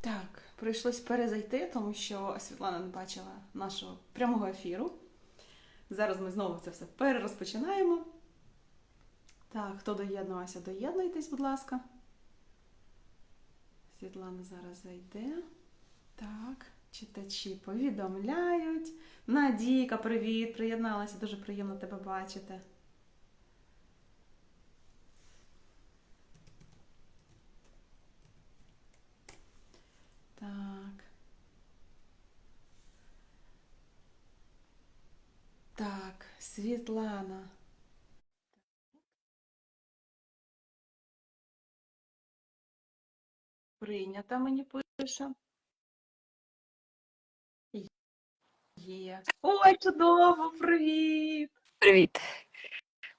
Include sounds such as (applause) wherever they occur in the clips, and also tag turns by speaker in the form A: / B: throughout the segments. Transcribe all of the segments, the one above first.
A: Так, прийшлось перезайти, тому що Світлана не бачила нашого прямого ефіру. Зараз ми знову це все перерозпочинаємо. Так, хто доєднувався, доєднуйтесь, будь ласка. Світлана зараз зайде. Так, читачі повідомляють. Надійка, привіт! Приєдналася, дуже приємно тебе бачити. Так. Так, Світлана. Прийнята мені пише. Є. Ой, чудово, привіт!
B: Привіт.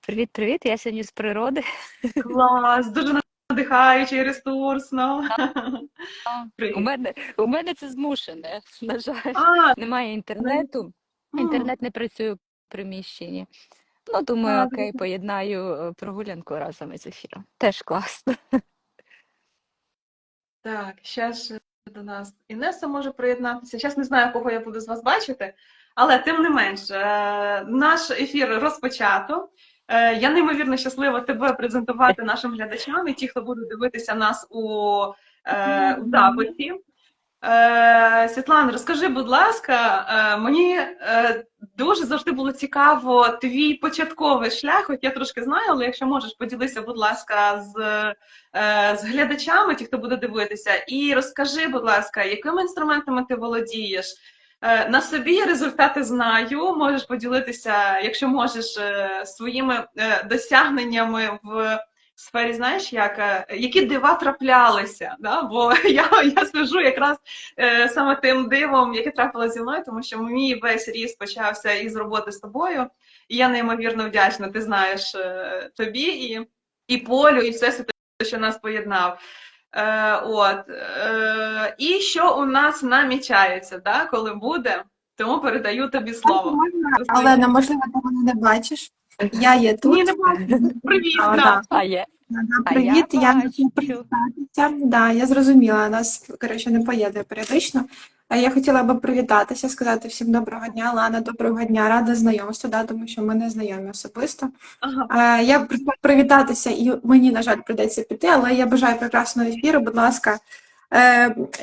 B: Привіт, привіт. Я сьогодні з природи.
A: Клас, дуже надихаюче і ресурсно. Привіт.
B: У мене, у мене це змушене. На жаль,
A: А,
B: немає інтернету.
A: м,
B: Інтернет не працює приміщенні. Ну, думаю, окей, поєднаю е, прогулянку разом із ефіром. Теж класно.
A: Так, ще ж до нас Інеса може приєднатися. Зараз не знаю, кого я буду з вас бачити, але тим не менш, е, наш ефір розпочато. Е, Я неймовірно щаслива тебе презентувати нашим глядачам і ті, хто буде дивитися нас у, у записі. Е, Світлана, розкажи, будь ласка, е, мені е, дуже завжди було цікаво твій початковий шлях, от я трошки знаю, але якщо можеш, поділися, будь ласка, з, з глядачами, ті, хто буде дивитися, і розкажи, будь ласка, якими інструментами ти володієш? На собі результати знаю. Можеш поділитися, якщо можеш, своїми досягненнями в сфері, знаєш, як, е, які дива траплялися. Да? Бо (laughs) я, я свяжу якраз е, саме тим дивом, яке трапилося зі мною, тому що мій весь ріст почався із роботи з тобою. І я неймовірно вдячна. Ти знаєш е, тобі і, і полю, і все що нас поєднав. Е, от. Е, і що у нас намічається, да, коли буде, тому передаю тобі слово.
C: Олена, можливо, ти мене не бачиш. Я є тут.
A: Ні, не бачу. Привіт,
C: А,
A: да.
B: А є.
C: Да,
B: А я
C: я
B: бачу.
C: привітатися. Да, я зрозуміла, нас коротше не поєднує періодично. А Я хотіла би привітатися, сказати всім доброго дня, Лана, доброго дня, рада знайомству, да, тому що ми не знайомі особисто.
A: Ага.
C: Е, Я привітатися, і мені, на жаль, прийдеться піти, але я бажаю прекрасного ефіру. Будь ласка, Е,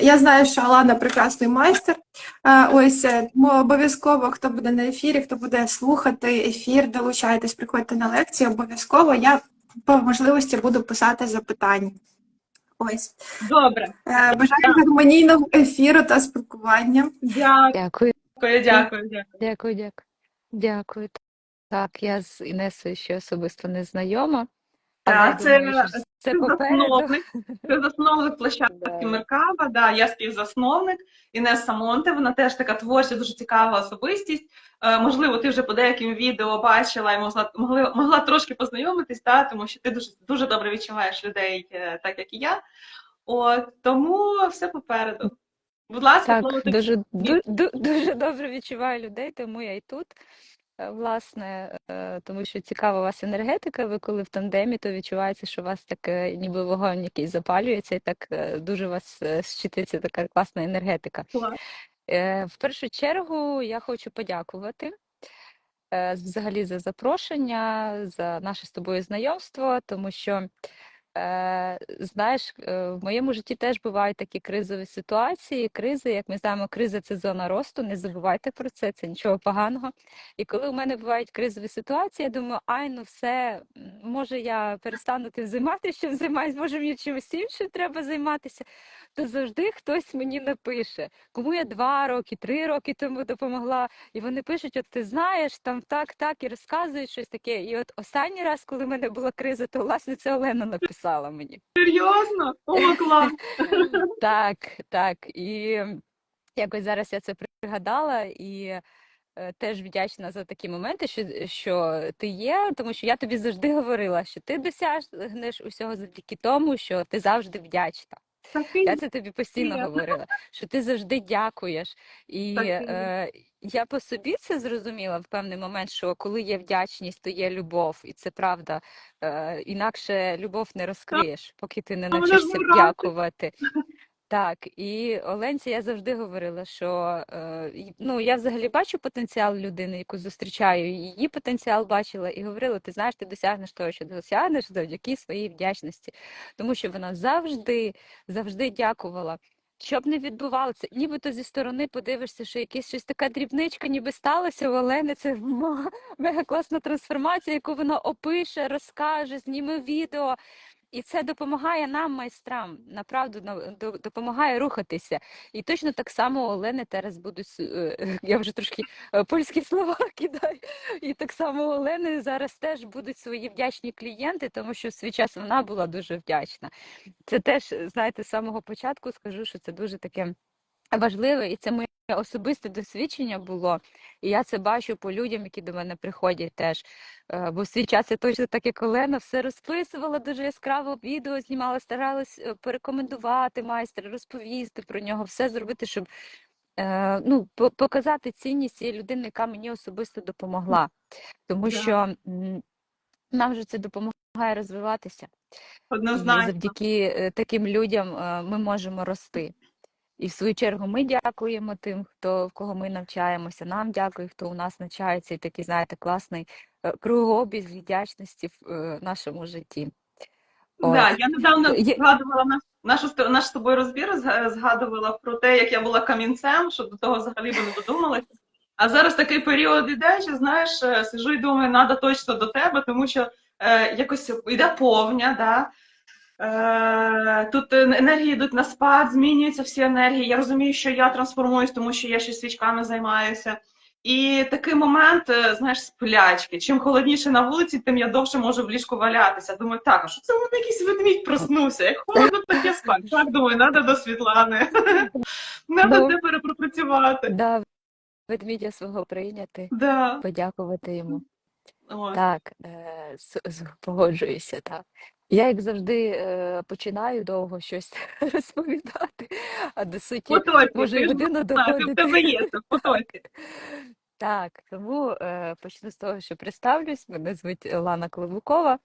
C: я знаю, що Алана прекрасний майстер. Е, Ось е, тому обов'язково, хто буде на ефірі, хто буде слухати ефір, долучайтесь, приходьте на лекції. Обов'язково я по можливості буду писати запитання. Ось
A: Добре.
C: Е, бажаю гармонійного ефіру та спілкування.
A: Дякую,
B: Дякую,
A: дякую, дякую.
B: дякую, дякую. Дякую. Так, я з Інесою ще особисто не знайома.
A: Це-
B: думаю, це
A: Це засновник, це (laughs) засновник площадки Меркава, да, я співзасновник. Інеса Монте, вона теж така творча, дуже цікава особистість. Е, можливо, ти вже по деяким відео бачила і могла, могли, могла трошки познайомитись, да, тому що ти дуже, дуже добре відчуваєш людей, е, так як і я. От, тому все попереду. Будь ласка,
B: Так, дуже, ду- ду- дуже добре відчуваю людей, тому я і тут. Е, Власне, е, тому що цікава у вас енергетика, ви коли в тандемі, то відчувається, що у вас так ніби вогонь якийсь запалюється, і так е, дуже у вас щитується така класна енергетика. В першу чергу я хочу подякувати взагалі за запрошення, за наше з тобою знайомство, тому що, знаєш, е, в моєму житті теж бувають такі кризові ситуації. Кризи, як ми знаємо, криза це зона росту. Не забувайте про це, це нічого поганого. І коли у мене бувають кризові ситуації, я думаю, ай, ну все, може я перестану тим займатися, чим займаюсь, може мені чимось іншим треба займатися. То завжди хтось мені напише, кому я два роки, три роки тому допомогла. І вони пишуть: от ти знаєш, там так, так, і розказують щось таке. І от останній раз, коли в мене була криза, то власне це Олена написала мені.
A: Серйозно? О, клас. (laughs)
B: Так, так. І якось зараз я це пригадала і е, теж вдячна за такі моменти, що, що ти є, тому що я тобі завжди говорила, що ти досягнеш усього завдяки тому, що ти завжди вдячна.
A: Такий
B: Я це тобі постійно (laughs) говорила, що ти завжди дякуєш. І е, я по собі це зрозуміла в певний момент, що коли є вдячність, то є любов, і це правда. Е, інакше любов не розкриєш, поки ти не навчишся дякувати. Так, і Оленці я завжди говорила, що е, ну, я взагалі бачу потенціал людини, яку зустрічаю, її потенціал бачила, і говорила: ти знаєш, ти досягнеш того, що досягнеш завдяки своїй вдячності. Тому що вона завжди, завжди дякувала. Щоб не відбувалося, нібито зі сторони подивишся, що якась щось така дрібничка, ніби сталося у Олени. Це мега класна трансформація, яку вона опише, розкаже, зніме відео. І це допомагає нам, майстрам, направду на- допомагає рухатися. І точно так само Олени зараз будуть, е, (laughs) я вже трошки е, польські слова (laughs) кидаю. І так само Олени зараз теж будуть свої вдячні клієнти, тому що в свій час вона була дуже вдячна. Це теж, знаєте, з самого початку скажу, що це дуже таке важливе, і це моє особисте досвідчення було. І я це бачу по людям, які до мене приходять теж. Е, Бо в свій час я точно так, як Олена, все розписувала дуже яскраво, відео знімала, старалась е, порекомендувати майстра, розповісти про нього, все зробити, щоб е, ну, показати цінність цієї людини, яка мені особисто допомогла. Тому що нам же це допомагає розвиватися. І
A: Однозначно.
B: завдяки е, таким людям ми можемо рости. І в свою чергу ми дякуємо тим, хто в кого ми навчаємося. Нам дякую, хто у нас навчається, і такий, знаєте, класний е, кругообіг вдячності в е, нашому житті.
A: Да, я недавно
B: Є-
A: згадувала наш, нашу наш з тобою розбір, зга- згадувала про те, як я була камінцем, що до того взагалі би не додумалася. А зараз такий період іде, що знаєш, е, сижу і думаю, треба точно до тебе, тому що е, якось йде повня, да? Е, тут е, енергії йдуть на спад, змінюються всі енергії. Я розумію, що я трансформуюсь, тому що я ще свічками займаюся. І такий момент, е, знаєш, сплячки. Чим холодніше на вулиці, тим я довше можу в ліжку валятися. Думаю, так, а що це мене якийсь ведмідь проснувся? Як холодно, так я спать. Так, думаю, треба до Світлани. (laughs) Треба
B: Ну.
A: тепер пропрацювати.
B: Да, ведмідя свого прийняти,
A: Да.
B: подякувати йому.
A: Ось.
B: Так, погоджуюся, так. Я, як завжди, е, починаю довго щось (laughs) розповідати, а до суті,
A: Потоці,
B: може,
A: ти
B: і
A: ж в
B: доходити.
A: тебе є це, (laughs) потоці.
B: Так, тому е, почну з того, що представлюсь. Мене звуть Лана Клобукова.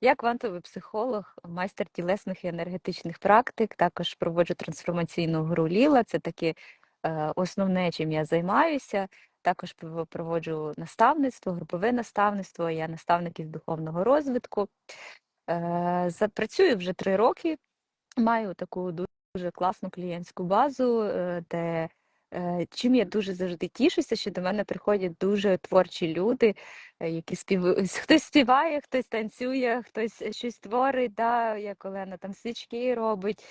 B: Я квантовий психолог, майстер тілесних і енергетичних практик. Також проводжу трансформаційну гру Ліла. Це таке е, основне, чим я займаюся. Також пров- проводжу наставництво, групове наставництво. Я наставник із духовного розвитку. Е, за- Працюю вже три роки. Маю таку ду- дуже класну клієнтську базу, е, де чим я дуже завжди тішуся, що до мене приходять дуже творчі люди, е, які спів... (laughs) хтось співає, хтось танцює, хтось щось творить, да, як Олена там свічки робить.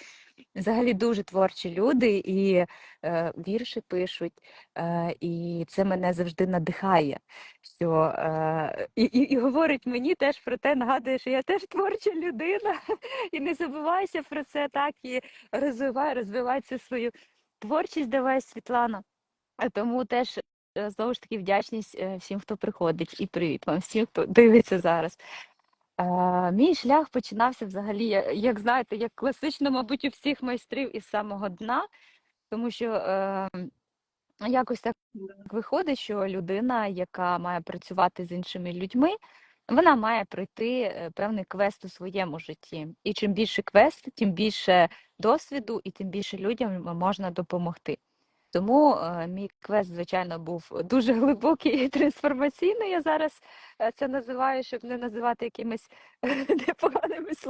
B: Взагалі дуже творчі люди і е, вірші пишуть, е, і це мене завжди надихає. Що, е, і, і говорить мені теж про те, нагадує, що я теж творча людина, (laughs) і не забувайся про це, так, і розвивай, розвивай цю свою творчість, давай, Світлана. Тому теж е, знову ж таки вдячність е, всім, хто приходить, і привіт вам всім, хто дивиться зараз. Мій шлях починався взагалі, як знаєте, як класично, мабуть, у всіх майстрів із самого дна, тому що е, якось так виходить, що людина, яка має працювати з іншими людьми, вона має пройти е, певний квест у своєму житті. І чим більше квест, тим більше досвіду і тим більше людям можна допомогти. Тому е, мій квест, звичайно, був дуже глибокий і трансформаційний. Я зараз е, це називаю, щоб не називати якимись (laughs) непоганими словами.